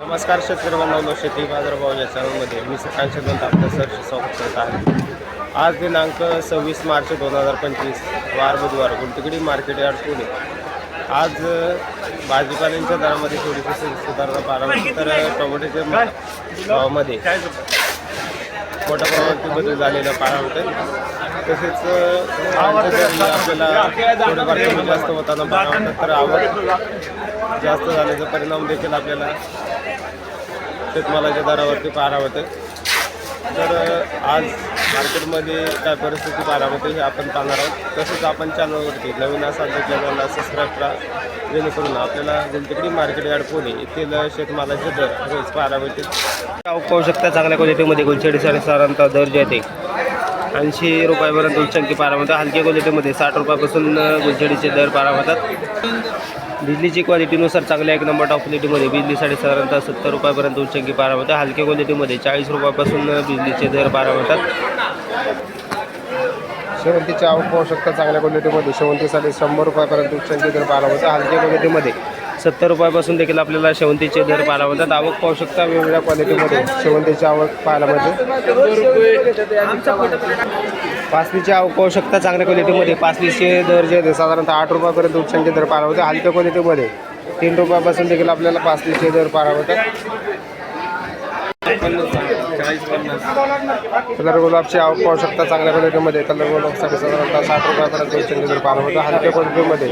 नमस्कार शेतकरी बांधवांनो शेती बाजारभाव या चॅनलमध्ये मी सकाळच्या दोन आपलं सर स्वागत करत आहे. आज दिनांक सव्वीस मार्च दोन हजार पंचवीस वार बुधवार गुलतिगडी मार्केट यार्ड पुणे. आज भाजीपाल्यांच्या दरामध्ये थोडीशी सुधारणा पाहायला तर टोमॅटोच्या भावामध्ये मोठ्या प्रमाणात बदल झालेला पाहायला मिळते तसेच आपल्याला थोडेफार कमी जास्त होताना पाहायला तर आवड जास्त झाल्याचा परिणाम देखील आपल्याला शेतमालाच्या दरावरती पारा होते. तर आज मार्केटमध्ये काय परिस्थिती पारा होते हे आपण पाहणार आहोत. तसंच आपण चॅनलवरती नवीन असाल तर चॅनलला सबस्क्राईब करा. जेणेकरून आपल्याला गुलतिकडी मार्केट यार्ड पुणे येथील शेतमालाचे दर रोज पाहायला मिळतील. पाहू शकता चांगल्या क्वालिटीमध्ये गुलछडी साधारणतः दर जे आहे ऐंशी रुपयापर्यंत उच्चांकी पारा होतात हलक्या क्वालिटीमध्ये साठ रुपयापासून अ, दर पारा होतात बिजलीची क्वालिटीनुसार चांगल्या एक नंबर टॉप क्वालिटीमध्ये बिजलीसाठी साधारणतः सत्तर रुपयापर्यंत उच्चांकी पारा होतात हलक्या क्वालिटीमध्ये चाळीस रुपयापासून बिजलीचे दर पारा होतात. शेवंतीची आवक पाहू शकता चांगल्या क्वालिटीमध्ये शेवंतीसाठी शंभर रुपयापर्यंत उच्चांकी दर पारा मिळतात हलक्या क्वालिटीमध्ये सत्तर रुपयापासून देखील आपल्याला शेवंतीचे दर पाहायला मिळतात आवक पाहू शकता वेगवेगळ्या क्वालिटीमध्ये शेवंतीची आवक पाहायला मिळते. पासलीची आवक चांगल्या क्वालिटीमध्ये पासलीचे दर जे आहेत. साधारणतः आठ रुपयापर्यंत उच्चांचे दर पारा होते. हलक्या क्वालिटीमध्ये तीन रुपयापासून देखील आपल्याला पासलीचे दर पारा होतात. कलर गुलाबची आवक पाहू शकता चांगल्या क्वालिटीमध्ये कलर गुलाबसाठी साधारणतः साठ रुपयापर्यंत उच्चांचे दर पारा होतं हलक्या क्वालिटीमध्ये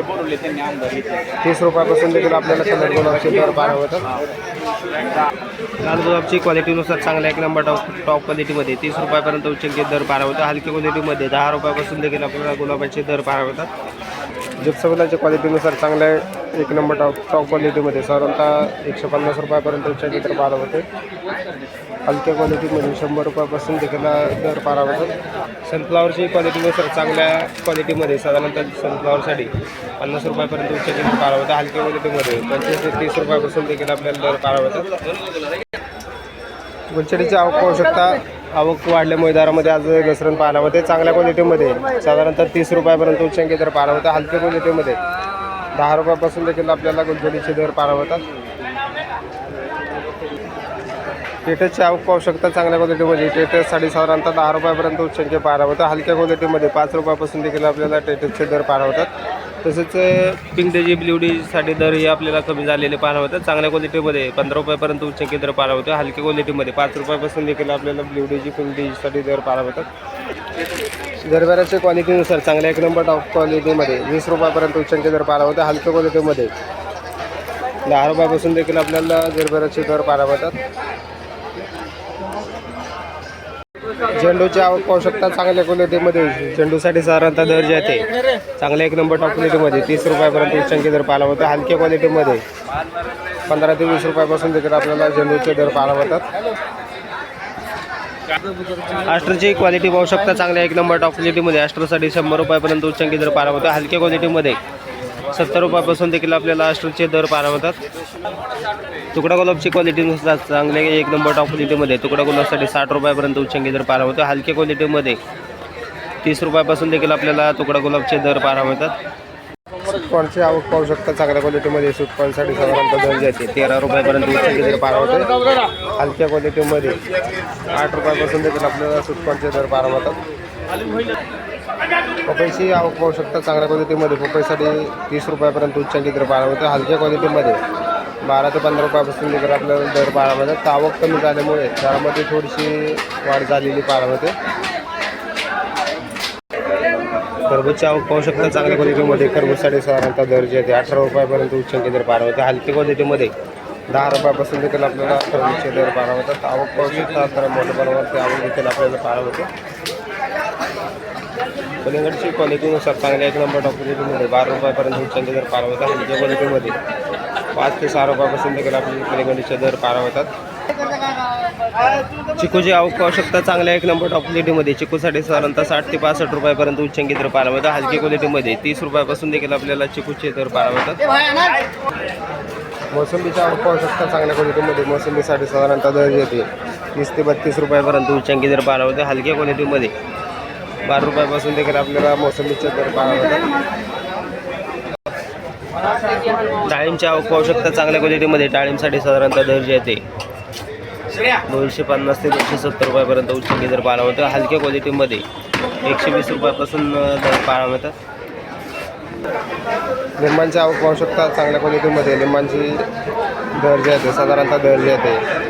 तीस रुपयापासून देखील आपल्याला कलर गुलाबचे दर पारा होतात. लाल गुलाबची क्वालिटीनुसार चांगल्या एक नंबर टॉप टॉप क्वालिटीमध्ये तीस रुपयापर्यंत उच्चांकी दर पारा होतात हलक्या क्वालिटीमध्ये दहा रुपयापासून देखील आपल्याला गुलाबाचे दर पारा होतात. जिप्सफुलाच्या क्वालिटीनुसार चांगल्या एक नंबर टॉप टॉप क्वालिटीमध्ये साधारणतः एकशे पन्नास रुपयापर्यंत उच्चांकी दर पारा होते. हलक्या क्वालिटीमध्ये शंभर रुपयापासून देखील दर पारा होतात. सनफ्लावरची क्वालिटीनुसार चांगल्या क्वालिटीमध्ये साधारणतः सनफ्लावरसाठी पन्नास रुपयापर्यंत उच्चांकी दर पारा होतात हलक्या क्वालिटीमध्ये पंचवीस ते तीस रुपयापासून देखील आपल्याला दर पारा होतात. गुलछडीची आवक पाहू शकता. आवक वाढल्यामुळे दारामध्ये आज घसरण पाहायला होते चांगल्या क्वालिटीमध्ये साधारणतः तीस रुपयापर्यंत उच्चांकी दर पाहायला होता हलक्या क्वालिटीमध्ये दहा रुपयापासून देखील आपल्याला गुलछडीचे दर पाहायला होतात टेटसची आवक पाहू शकता. चांगल्या क्वालिटीमध्ये टेटससाठी साधारणतः दहा रुपयापर्यंत उच्चांकी पाहायला होता हलक्या क्वालिटीमध्ये पाच रुपयापासून देखील आपल्याला टेटसचे दर पाहायला होतात तसेच पिंक डेजी ब्ल्यू डेजीसाठी दर हे आपल्याला कमी झालेले पानं होतात चांगल्या क्वालिटीमध्ये पंधरा रुपयापर्यंत उच्चकी दर पारा होते हलक्या क्वालिटीमध्ये पाच रुपयापासून देखील आपल्याला ब्ल्यू डीजी पिंक डेजीसाठी दर पारा होतात दरबाराच्या क्वालिटीनुसार चांगल्या एक नंबर टॉप क्वालिटीमध्ये वीस रुपयापर्यंत उच्चकी दर पारा होते हलक्या क्वालिटीमध्ये दहा रुपयापासून देखील आपल्याला दरबाराचे दर पारा होतात झेंडूची आवक पाहू शकता चांगल्या क्वालिटीमध्ये झेंडूसाठी साधारणतः दर जे आहे चांगल्या एक नंबर टॉप क्वालिटीमध्ये तीस रुपयापर्यंत उच्चांकी दर पाहायला होता हलक्या क्वालिटीमध्ये पंधरा ते वीस रुपयापासून देखील आपल्याला झेंडूचे दर पाहायला होतात आस्ट्रोची क्वालिटी पाहू शकता. चांगल्या एक नंबर टॉप क्वालिटीमध्ये आस्ट्रोसाठी शंभर रुपयापर्यंत उच्चांकी दर पाहायला होता हलक्या क्वालिटीमध्ये सत्तर रुपयापासून देखील आपल्याला आस्ट्रोचे दर पारा होतात तुकडा गुलाबची क्वालिटीनुसार चांगले एक नंबर टॉप क्वालिटीमध्ये तुकडा गुलाबसाठी साठ रुपयापर्यंत उच्चांकी दर पारा होतो हलक्या क्वालिटीमध्ये तीस रुपयापासून देखील आपल्याला तुकडा गुलाबचे दर पारा होतात सुटकॉनची आवक पाहू शकता. चांगल्या क्वालिटीमध्ये सुटकॉनसाठी साधारणतः दर जाते तेरा रुपयापर्यंत उच्चांकी दर पारा होते हलक्या क्वालिटीमध्ये आठ रुपयापासून देखील आपल्याला सुटकॉनचे दर पारा होतात पपईची आवक पाहू शकता चांगल्या क्वालिटीमध्ये. पपईसाठी तीस रुपयापर्यंत उच्चांकी दर बारा होते हलक्या क्वालिटीमध्ये. बारा ते पंधरा रुपयापासून देखील आपल्याला दर बारा मिळतात. तर आवक कमी झाल्यामुळे त्यामध्ये थोडीशी वाढ झालेली पारा होते खरबूजची आवक पाहू शकता चांगल्या क्वालिटीमध्ये. खरबूजसाठी साधारणतः दर जे आहे ते अठरा रुपयापर्यंत उच्चांकी दर बारा होते हलक्या क्वालिटीमध्ये दहा रुपयापासून देखील आपल्याला खरबूजचे दर पारा होतात आवक पाहू शकता तर मोठ्या प्रमाणात आवक देखील आपल्याला पारा होते कलिंगडची क्वालिटीनुसार चांगल्या एक नंबर डॉक्युमेंटमध्ये बारा रुपयापर्यंत उच्चांकी दर पार होतात हलक्या क्वालिटीमध्ये पाच ते सहा रुपयापासून देखील आपल्याला कलिंगडीचे दर पार होतात. चिकूची आवक चांगल्या एक नंबर टॉप क्वालिटीमध्ये चिकूसाठी साधारणतः साठ ते पासष्ट रुपयापर्यंत उच्चांकी दर पार होतात. हलकी क्वालिटीमध्ये तीस रुपयापासून देखील आपल्याला चिकूचे दर पार होतात. मोसंबीची आवक चांगल्या क्वालिटीमध्ये मोसंबीसाठी साधारणतः दर येते तीस ते बत्तीस रुपयापर्यंत उच्चांकी दर पारा होते. हलक्या क्वालिटीमध्ये बारा रुपयापासून देखील आपल्याला मोसंबीचे दर पारा होतात डाळिंबची आवक पाहू शकता चांगल्या क्वालिटीमध्ये डाळिंबसाठी साधारणतः दर जे आहे ते दोनशे पन्नास ते दोनशे सत्तर रुपयापर्यंत उच्चंगी दर पाहायला होतं हलक्या क्वालिटीमध्ये एकशे वीस रुपयापासून दर पाहायला मिळतात. लिंबांची आवक पाहू शकता चांगल्या क्वालिटीमध्ये लिंबांची दर जे आहे ते साधारणतः दर जे आहे ते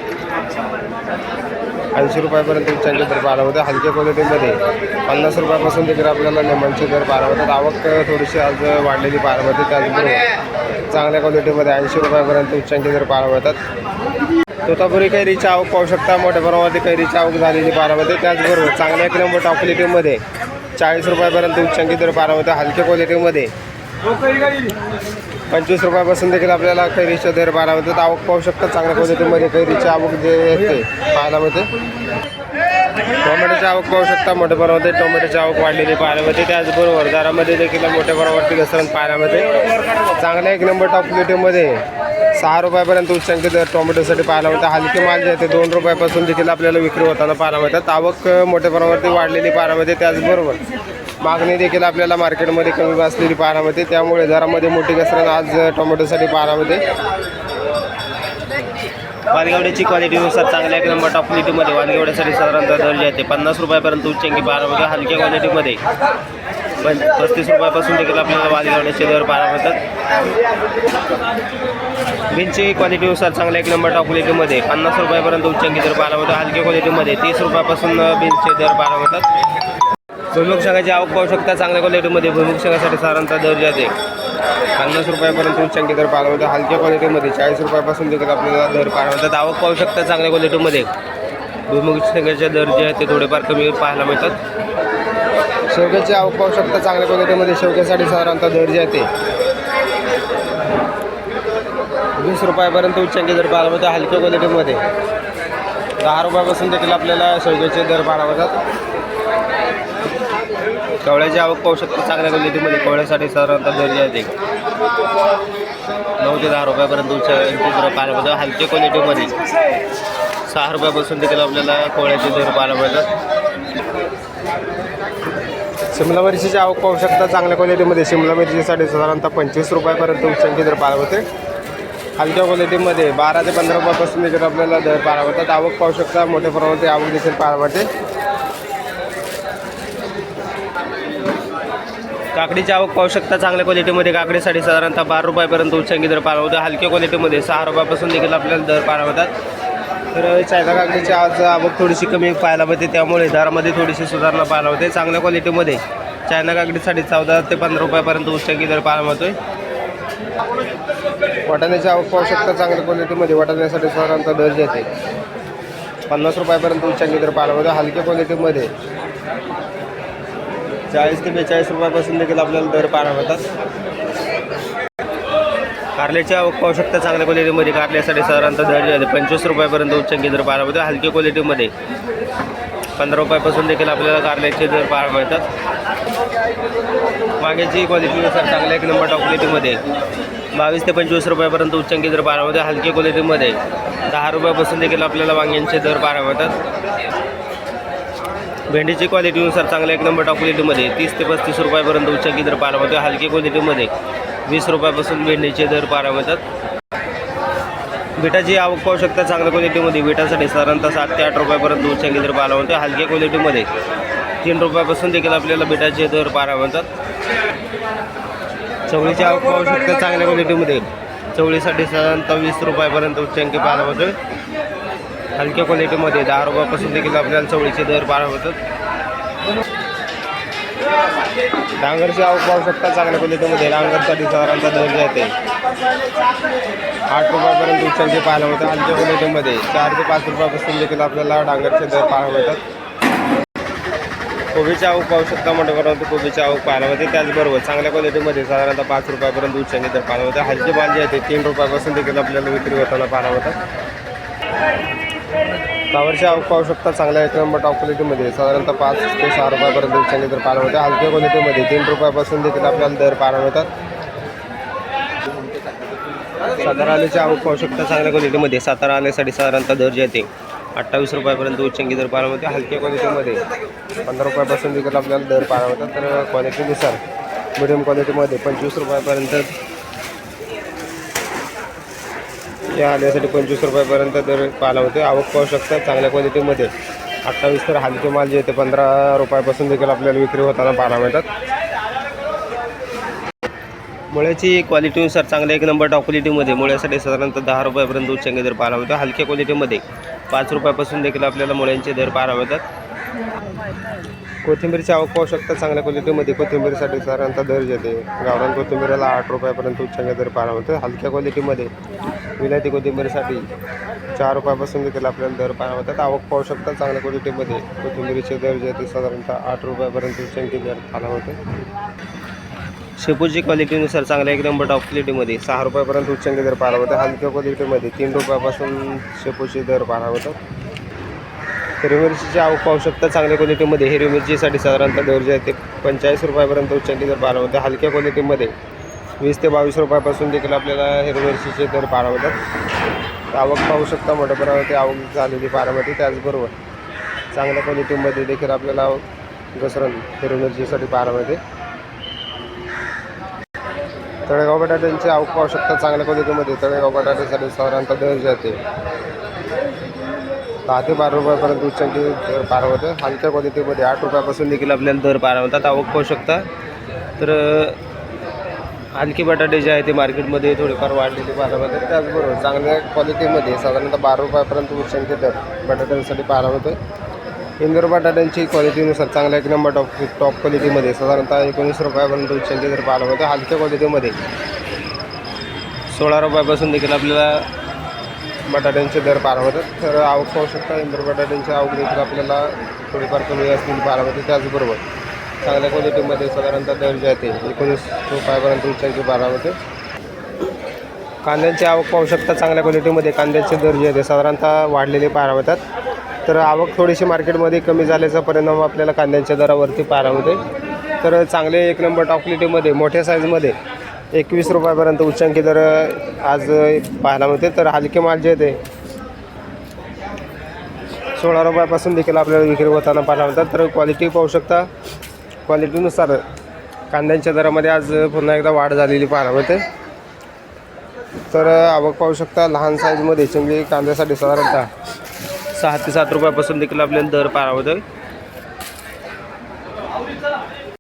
ऐंशी रुपयापर्यंत उच्चांचे दर पाहायला होते हलक्या क्वालिटीमध्ये पन्नास रुपयापासून देखील आपल्याला लेमनचे दर पाहायला होतात आवक थोडीशी आज वाढलेली पाहायला मिळते. त्याचबरोबर चांगल्या क्वालिटीमध्ये ऐंशी रुपयापर्यंत उच्चांचे दर पाहायला मिळतात. तोतापुरी कैरीची आवक पाहू शकता. मोठ्या प्रमाणामध्ये कैरीची आवक झालेली पाहायला त्याचबरोबर चांगल्या किलोमीटर टॉप क्वालिटीमध्ये चाळीस रुपयापर्यंत उच्चांकी दर पाहायला मिळते. हलक्या क्वालिटीमध्ये पंचवीस रुपयापासून देखील आपल्याला कैरीच्या दर पाहायला मिळतात. आवक पाहू शकतात चांगल्या क्वालिटीमध्ये कैरीची आवक जे येते पाण्यामध्ये पाहायला मिळते. टोमॅटोची आवक पाहू शकता मोठ्या प्रमाणामध्ये टोमॅटोची आवक वाढलेली पाहायला मिळते. त्याचबरोबर दरामध्ये देखील मोठ्या प्रमाणावरती घसरण पाहायला मिळते. चांगल्या एक नंबर टॉप क्वालिटीमध्ये सहा रुपयापर्यंत उच्चांकी दर टोमॅटोसाठी पाहायला मिळतं. हलके माल जे आहे दोन रुपयापासून देखील आपल्याला विक्री होताना पाहायला मिळतात. आवक मोठ्या प्रमाणावरती वाढलेली पाहायला मिळते. त्याचबरोबर मागणी देखील आपल्याला मार्केटमध्ये कमी बसलेली पाहायला मिळते. त्यामुळे दरामध्ये मोठी घसरण आज टोमॅटोसाठी पाहायला मिळते. वानगेवड्याची क्वालिटीनुसार चांगल्या एक नंबर टॉप क्वालिटीमध्ये वानगेवड्यासाठी साधारणतः दर्जा येते. पन्नास रुपयापर्यंत उच्चंकी पाहायला मिळते. हलक्या क्वालिटीमध्ये पण पस्तीस रुपयापासून देखील आपल्याला वानगेवड्याचे दर पाहायला मिळतात. बीनची क्वालिटीनुसार चांगल्या एक नंबर टॉप क्वालिटीमध्ये पन्नास रुपयापर्यंत उच्चंकी दर पाहायला मिळतो. हलक्या क्वालिटीमध्ये तीस रुपयापासून बीनचे दर पाहायला मिळतात. भूमिक संघाची आवक पाहू शकता. चांगल्या क्वालिटीमध्ये भुईमुग संघासाठी साधारणतः दर्जा दे पन्नास रुपयापर्यंत उच्चांकी दर पाहायला मिळते. हलक्या क्वालिटीमध्ये चाळीस रुपयापासून देखील आपल्याला दर पाहायला मिळतात. आवक पाहू शकता चांगल्या क्वालिटीमध्ये भुईमुग शेंगाचे दर जे आहेत ते थोडेफार कमी पाहायला मिळतात. शेवग्याची आवक पाहू शकता. चांगल्या क्वालिटीमध्ये शेवग्यासाठी साधारणतः दर जे आहे ते वीस रुपयापर्यंत उच्चांकी दर पाहायला मिळतात. हलक्या क्वालिटीमध्ये दहा रुपयापासून देखील आपल्याला शेवग्याचे दर पाहायला मिळतात. कवळ्याची आवक पाहू शकता. चांगल्या क्वालिटीमध्ये कवळ्यासाठी साधारणतः दर जे आहे नऊ ते दहा रुपयापर्यंत उच्चांकी पाहायला मिळतं हलक्या क्वालिटीमध्ये. सहा रुपयापासून देखील आपल्याला कोवळ्याचे दर पाहायला मिळतात. शिमला मिरचीची आवक पाहू शकता. चांगल्या क्वालिटीमध्ये शिमला मिरचीसाठी साधारणतः पंचवीस रुपयापर्यंत उच्चांची दर पाहायला होते हलक्या क्वालिटीमध्ये बारा ते पंधरा रुपयापासून देखील आपल्याला दर पाहायला मिळतात. आवक पाहू शकता. मोठ्या प्रमाणात आवक देखील पाहायला मिळते. काकडीची आवक पाहू शकता. चांगल्या क्वालिटीमध्ये काकडीसाठी साधारणतः बारा रुपयापर्यंत उच्चांकी दर पाहायला होतं हलक्या क्वालिटीमध्ये सहा रुपयापासून देखील आपल्याला दर पाहायला होतात तर चायना काकडीची आज आवक थोडीशी कमी पाहायला मिळते. त्यामुळे दरामध्ये थोडीशी सुधारणा पाहायला होते चांगल्या क्वालिटीमध्ये चायना काकडीसाठी चौदा ते पंधरा रुपयापर्यंत उच्चांकी दर पाहायला मिळतोय. वाटाण्याची आवक पाहू शकता. चांगल्या क्वालिटीमध्ये वाटाण्यासाठी साधारणतः दर जे पन्नास रुपयापर्यंत उच्चांकी दर पाहायला मिळतो. हलक्या क्वालिटीमध्ये चाळीस ते बेचाळीस रुपयापासून देखील आपल्याला दर पाहायला मिळतात. कारल्याची आवक पाहू शकता चांगल्या क्वालिटीमध्ये कारल्यासाठी साधारणतः दर जे पंचवीस रुपयापर्यंत उच्चांकी दर पाहायला मिळतो हलकी क्वालिटीमध्ये पंधरा रुपयापासून देखील आपल्याला कारल्याचे दर पाहायला मिळतात. वांग्याची क्वालिटीनुसार चांगल्या एक नंबर टॉप क्वालिटीमध्ये बावीस ते पंचवीस रुपयापर्यंत उच्चांकी दर पाहायला होते हलकी क्वालिटीमध्ये दहा रुपयापासून देखील आपल्याला वांग्यांचे दर पाहायला मिळतात. भेंडीची क्वालिटीनुसार चांगल्या एक नंबर टॉप क्वालिटीमध्ये तीस ते पस्तीस रुपयापर्यंत उच्चांकी दर पाहायला मिळतो हलकी क्वालिटीमध्ये वीस रुपयापासून भेंडीचे दर पाहायला मिळतात. बिटाची आवक पाहू शकता चांगल्या क्वालिटीमध्ये बिटासाठी साधारणतः सात ते आठ रुपयापर्यंत उच्चांकी दर पाहायला मिळतो हलक्या क्वालिटीमध्ये तीन रुपयापासून देखील आपल्याला बिटाचे दर पाहायला मिळतात. चवळीची आवक पाहू शकता चांगल्या क्वालिटीमध्ये चवळीसाठी साधारणतः वीस रुपयापर्यंत उच्चांकी पाहायला मिळतो हलक्या क्वालिटीमध्ये दहा रुपयापासून देखील आपल्याला चवळीचे दर पार होतात डांगरची आवक पाहू शकता चांगल्या क्वालिटीमध्ये डांगरसाठी साधारणतः दर जे आहे आठ रुपयापर्यंत उचलचे पाहायला मिळतात. हलक्या क्वालिटीमध्ये चार ते पाच रुपयापासून देखील आपल्याला डांगरचे दर पाहायला मिळतात. कोबीची आवक पाहू शकता मोठ्या प्रमाणात कोबीची आवक पाहायला मिळते. त्याचबरोबर चांगल्या क्वालिटीमध्ये साधारणतः पाच रुपयापर्यंत उच्चांनी दर पाहायला होते हलके बाल जे आहे ते तीन रुपयापासून देखील आपल्याला विक्री होताना पाहायला मिळतात. फ्लावरची आवक पाहू शकता चांगल्या एक नंबर टॉप क्वालिटीमध्ये साधारणतः पाच ते सहा रुपयापर्यंत उच्चांकी दर पाहायला मिळते हलक्या क्वालिटीमध्ये तीन रुपयापासून देखील आपल्याला दर पाहायला मिळतात सातारा आल्याची आवक पाहू शकता चांगल्या क्वालिटीमध्ये सातारा आल्यासाठी साधारणतः दर जे अठ्ठावीस रुपयापर्यंत उच्चंकी दर पाहायला मिळते हलक्या क्वालिटीमध्ये पंधरा रुपयापासून देखील आपल्याला दर पाहायला मिळतात तर क्वालिटीनुसार मिडियम क्वालिटीमध्ये पंचवीस रुपयापर्यंत या आल्यासाठी पंचवीस रुपयापर्यंत दर पाला होते आवक पाहू शकता चांगल्या क्वालिटीमध्ये अठ्ठावीस तर हलके माल जे ते पंधरा रुपयापासून देखील आपल्याला विक्री होताना पाहायला मिळतात. मुळ्याची क्वालिटीनुसार चांगल्या एक नंबर टॉप क्वालिटीमध्ये मुळ्यासाठी साधारणतः दहा रुपयापर्यंत उच्चांकी दर पाहायला मिळतो. हलक्या क्वालिटीमध्ये पाच रुपयापासून देखील आपल्याला मुळ्यांचे दर पाहायला मिळतात. कोथिंबीरची आवक पाहू शकता चांगल्या क्वालिटीमध्ये कोथिंबीरसाठी साधारणतः दर येते. गावरान कोथिंबीरला आठ रुपयापर्यंत उच्चांक दर पाहायला मिळतो हलक्या क्वालिटीमध्ये विलायती कोथिंबीरसाठी चार रुपयापासून देखील आपल्याला दर पाहायला मिळतात. आवक पाहू शकता चांगल्या क्वालिटीमध्ये कोथिंबीरीचे दर जे साधारणतः आठ रुपयापर्यंत उच्चांकी दर पाहायला मिळतो. शेपूची क्वालिटीनुसार चांगल्या एक नंबर टॉप क्वालिटीमध्ये सहा रुपयापर्यंत उच्चांकी दर पाहायला मिळतात हलक्या क्वालिटीमध्ये तीन रुपयापासून शेपूचे दर पाहायला मिळतात. हिरवी मिरचीची आवक पाहू शकता. चांगल्या क्वालिटीमध्ये हिरवी मिरचीसाठी साधारणतः दर जे आहे ते पंचेचाळीस रुपयापर्यंत उच्चांकी दर पाहायला मिळते हलक्या क्वालिटीमध्ये वीस ते बावीस रुपयापासून देखील आपल्याला हिरवी मिरचीचे दर पाहायला मिळतात. आवक पाहू शकता मोठ्या प्रमाणावरती आवक झालेली पारामध्ये त्याचबरोबर चांगल्या क्वालिटीमध्ये देखील आपल्याला घसरण हिरवी मिरचीसाठी पाहायला मिळते. तळेगाव बटाट्यांची आवक पाहू शकता. चांगल्या क्वालिटीमध्ये तळेगाव बटाट्यासाठी साधारणतः दर ते दहा ते बारा रुपयापर्यंत उच्चांकी दर पार होते हलक्या क्वालिटीमध्ये आठ रुपयापासून देखील आपल्याला दर पार होतात आवक पाहू शकता. तर हलके बटाटे जे आहे ते मार्केटमध्ये थोडेफार वाढलेले पाहायला त्याचबरोबर चांगल्या क्वालिटीमध्ये साधारणतः बारा रुपयापर्यंत उच्चांकी दर बटाट्यांसाठी पाहायला होतं इंदोर बटाट्यांची क्वालिटीनुसार चांगल्या एक नंबर टॉप टॉप क्वालिटीमध्ये साधारणतः एकोणीस रुपयापर्यंत उच्चांकी दर पाहायला होतं हलक्या क्वालिटीमध्ये सोळा रुपयापासून देखील आपल्याला बटाट्यांचे दर पार होतात तर आवक पाहू शकता इंदोर बटाट्यांची आवक देखील आपल्याला थोडीफार कमी असतील पार होते त्याचबरोबर. चांगल्या क्वालिटीमध्ये साधारणतः दर जे आहे ते एकोणीस रुपयापर्यंत उच्चांकी पारा होते कांद्यांची आवक पाहू शकता चांगल्या क्वालिटीमध्ये कांद्याचे दर जे आहे ते साधारणतः वाढलेले पाहायला होतात तर आवक थोडीशी मार्केटमध्ये कमी झाल्याचा परिणाम आपल्याला कांद्यांच्या दरावरती पारा होते तर चांगले एक नंबर टॉप क्वालिटीमध्ये मोठ्या साईजमध्ये एकवीस रुपयापर्यंत उच्चांकी दर आज पाहायला मिळते. तर हलके माल जे ते सोळा रुपयापासून देखील आपल्याला विक्री होताना पाहायला मिळतात. तर क्वालिटी पाहू शकता. क्वालिटीनुसार कांद्यांच्या दरामध्ये आज पुन्हा एकदा वाढ झालेली पाहायला मिळते. तर आवक पाहू शकता. लहान साईजमध्ये चिंगळी कांद्यासाठी साधारणतः सहा ते सात रुपयापासून देखील आपल्याला दर पाहायला मिळतो